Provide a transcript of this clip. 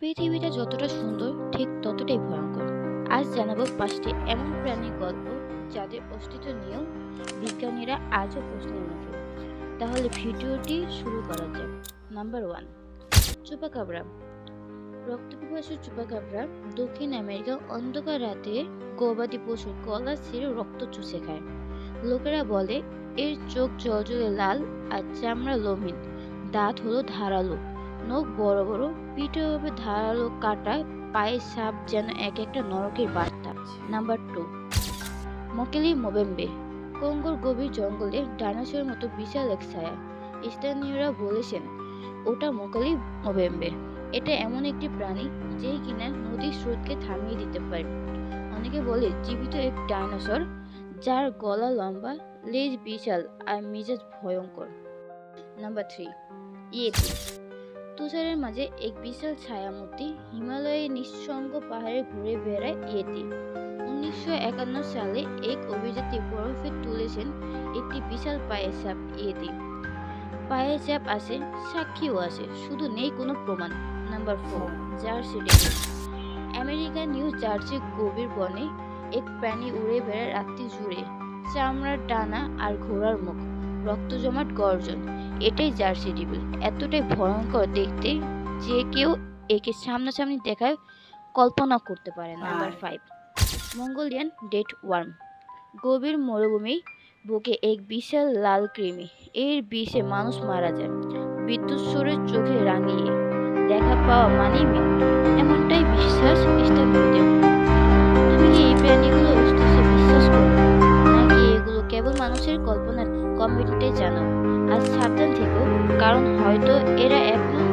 পৃথিবীটা যতটা সুন্দর, ঠিক ততটাই ভয়ঙ্কর। আজ জানাব পাঁচটি এমন প্রাণীর গল্প যাদের অস্তিত্ব নিয়েও বিজ্ঞানীরা আজও প্রশ্নের মুখে তাহলে ভিডিওটি শুরু করা যাক। নাম্বার ওয়ান চুপাকাবরা রক্তপিপাসু চুপাকাবরা দক্ষিণ আমেরিকা অন্ধকার রাতে গবাদি পশুর গলা ছিঁড়ে রক্ত চুষে খায়। লোকেরা বলে, এর চোখ জলজলে লাল আর চামড়া লোমহীন। দাঁত হলো ধারালো। নখ বড় বড় পিঠে হবে ধারালো কাটা পায়ে সাপ যেন এক একটা নরকের বার্তা। নাম্বার টু মকেলি মোবেম্বে, কঙ্গোর গভীর জঙ্গলে ডাইনোসরের মতো বিশাল এক ছায়া। স্থানীয়রা বলেছেন, ওটা মকালি মোবেম্বে। এটা এমন একটি প্রাণী যে কিনা নদীর স্রোতকে থামিয়ে দিতে পারে। অনেকে বলে, জীবিত এক ডাইনোসর, যার গলা লম্বা, লেজ বিশাল আর মেজাজ ভয়ঙ্কর। নাম্বার থ্রি ইয়েতি তুষারের মাঝে এক বিশাল ছায়ামূর্তি হিমালয়ের নিঃসঙ্গ পাহাড়ে ঘুরে বেড়ায় ইয়েতি উনিশশো একান্ন সালে এক অভিযাত্রী বরফে তুলেছেন একটি বিশাল পায়ের ছাপ ইয়েতি পায়ের ছাপ আছে, সাক্ষীও আছে, শুধু নেই কোনো প্রমাণ। Number four, Jersey Devil America New জার্সির গভীর বনে এক প্রাণী উড়ে বেড়ায় রাত্রি জুড়ে। চামড়ার ডানা আর ঘোড়ার মুখ। রক্ত জমাট গর্জন। এটাই জার্সি ডেভিল এতটাই ভয়ঙ্কর দেখতে যে কেউ একে সামনাসামনি দেখায় কল্পনা করতে পারে না। Number five Mongolian death worm. গভীর মরুভূমি বুকে এক বিশাল লাল কৃমি। এর বিষে মানুষ মারা যায়। বিদ্যুৎ সুরের চোখে রাঙিয়ে। দেখা পাওয়া মানেই মৃত্যু। এমনটাই বিশ্বাস স্থানীয়দের মানুষের কল্পনার কমেন্টে জানাও আর সাবধান থেকো কারণ হয়তো এরা এখনও